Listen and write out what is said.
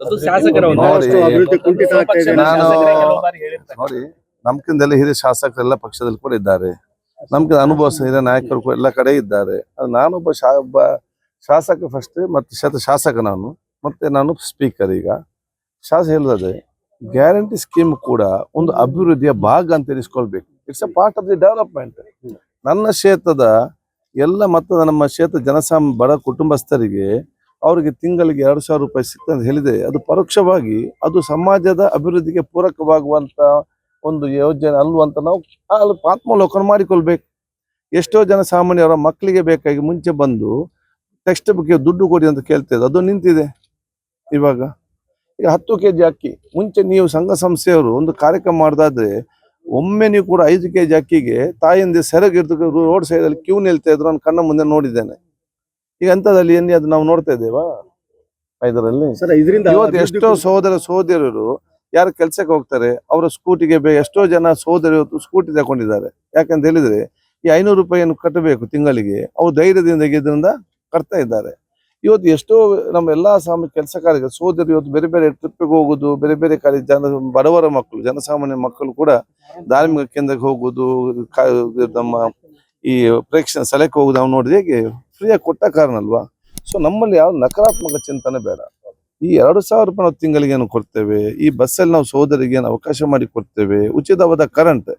ಅದು ಶಾಸಕರ ಒಂದು ನೋಡಿ, ನಮ್ಕಿಂದೆಲ್ಲ ಹಿರಿಯ ಶಾಸಕರೆಲ್ಲ ಪಕ್ಷದಲ್ಲಿ ಕೂಡ ಇದ್ದಾರೆ. ನಮ್ಗೆ ಅನುಭವ ಹಿರಿಯ ನಾಯಕರು ಕೂಡ ಎಲ್ಲ ಕಡೆ ಇದ್ದಾರೆ. ನಾನೊಬ್ಬ ಶಾ ಒಬ್ಬ ಶಾಸಕ ಫಸ್ಟ್ ಮತ್ತೆ ಶತ ಶಾಸಕ ನಾನು ಮತ್ತೆ ನಾನು ಸ್ಪೀಕರ್ ಈಗ. ಶಾಸಕ ಹೇಳಿದ್ರೆ ಗ್ಯಾರಂಟಿ ಸ್ಕೀಮ್ ಕೂಡ ಒಂದು ಅಭಿವೃದ್ಧಿಯ ಭಾಗ ಅಂತ ಎನಿಸ್ಕೊಳ್ಬೇಕು it's a part of the development ನನ್ನ ಕ್ಷೇತ್ರದ ಎಲ್ಲ ಮತ್ತು ನಮ್ಮ ಕ್ಷೇತ್ರ ಜನಸಾಮ ಬಡ ಕುಟುಂಬಸ್ಥರಿಗೆ ಅವರಿಗೆ ತಿಂಗಳಿಗೆ ಎರಡು ಸಾವಿರ ರೂಪಾಯಿ ಅಂತ ಹೇಳಿದೆ. ಅದು ಪರೋಕ್ಷವಾಗಿ ಅದು ಸಮಾಜದ ಅಭಿವೃದ್ಧಿಗೆ ಪೂರಕವಾಗುವಂತ ಒಂದು ಯೋಜನೆ ಅಲ್ವ ಅಂತ ನಾವು ಅಲ್ಲಿ ಆತ್ಮಾವಲೋಕನ ಮಾಡಿಕೊಳ್ಬೇಕು. ಎಷ್ಟೋ ಜನ ಸಾಮಾನ್ಯರ ಮಕ್ಕಳಿಗೆ ಬೇಕಾಗಿ ಮುಂಚೆ ಬಂದು ಟೆಕ್ಸ್ಟ್ ಬುಕ್ಗೆ ದುಡ್ಡು ಕೊಡಿ ಅಂತ ಕೇಳ್ತಿದ್ದೆ ಅದು ನಿಂತಿದೆ ಇವಾಗ. ಈಗ ಹತ್ತು ಕೆ ಜಿ ಅಕ್ಕಿ, ಮುಂಚೆ ನೀವು ಸಂಘ ಸಂಸ್ಥೆಯವರು ಒಂದು ಕಾರ್ಯಕ್ರಮ ಮಾಡೋದಾದ್ರೆ ಒಮ್ಮೆ ನೀವು ಕೂಡ ಐದು ಕೆ ಜಿ ಅಕ್ಕಿಗೆ ತಾಯಿಯಿಂದ ಸೆರಗಿರ್ದು ರೋಡ್ ಸೈಡಲ್ಲಿ ಕ್ಯೂ ನಿಲ್ತಾ ಇದ್ರು ನಾನು ಕಣ್ಣ ಮುಂದೆ ನೋಡಿದ್ದೇನೆ. ಈಗ ಅಂತದಲ್ಲಿ ಎಲ್ಲಿ ಅದು ನಾವು ನೋಡ್ತಾ ಇದ್ದೇವಾ? ಇದರಲ್ಲಿ? ಇದರಿಂದ ಇವತ್ತು ಎಷ್ಟೋ ಸಹೋದರ ಸಹೋದರರು ಯಾರು ಕೆಲ್ಸಕ್ಕೆ ಹೋಗ್ತಾರೆ ಅವರ ಸ್ಕೂಟಿಗೆ ಬೇ ಎಷ್ಟೋ ಜನ ಸಹೋದರಿ ಸ್ಕೂಟಿ ತಗೊಂಡಿದ್ದಾರೆ. ಯಾಕಂತ ಹೇಳಿದ್ರೆ ಈ ಐನೂರು ರೂಪಾಯಿಯನ್ನು ಕಟ್ಟಬೇಕು ತಿಂಗಳಿಗೆ ಅವ್ರು ಧೈರ್ಯದಿಂದ ಇದರಿಂದ ಕಟ್ತಾ ಇದ್ದಾರೆ. ಇವತ್ತು ಎಷ್ಟೋ ನಮ್ಮ ಎಲ್ಲಾ ಸಾಮ ಕೆಲಸ ಕಾರ್ಯ ಸೋದರಿ ಇವತ್ತು ಬೇರೆ ಬೇರೆ ಟ್ರಿಪ್ಪಿಗೆ ಹೋಗುದು ಬೇರೆ ಬೇರೆ ಕಾರ್ಯ ಜನ ಬಡವರ ಮಕ್ಕಳು ಜನಸಾಮಾನ್ಯ ಮಕ್ಕಳು ಕೂಡ ಧಾರ್ಮಿಕ ಕೇಂದ್ರಕ್ಕೆ ಹೋಗುದು ನಮ್ಮ ಈ ಪ್ರೇಕ್ಷಣ ಸ್ಥಳಕ್ಕೆ ಹೋಗುದು ನಾವು ನೋಡಿದ ಹೇಗೆ? ಫ್ರೀಯಾಗಿ ಕೊಟ್ಟ ಕಾರಣ ಅಲ್ವಾ ಸೊ ನಮ್ಮಲ್ಲಿ ಯಾವ ನಕಾರಾತ್ಮಕ ಚಿಂತನೆ ಬೇಡ. ಈ ಎರಡು ಸಾವಿರ ರೂಪಾಯಿ ನಾವು ತಿಂಗಳಿಗೆ ಕೊಡ್ತೇವೆ? ಈ ಬಸ್ಸಲ್ಲಿ ನಾವು ಸೋದರಿಗೆ ಅವಕಾಶ ಮಾಡಿ ಕೊಡ್ತೇವೆ? ಉಚಿತವಾದ ಕರೆಂಟ್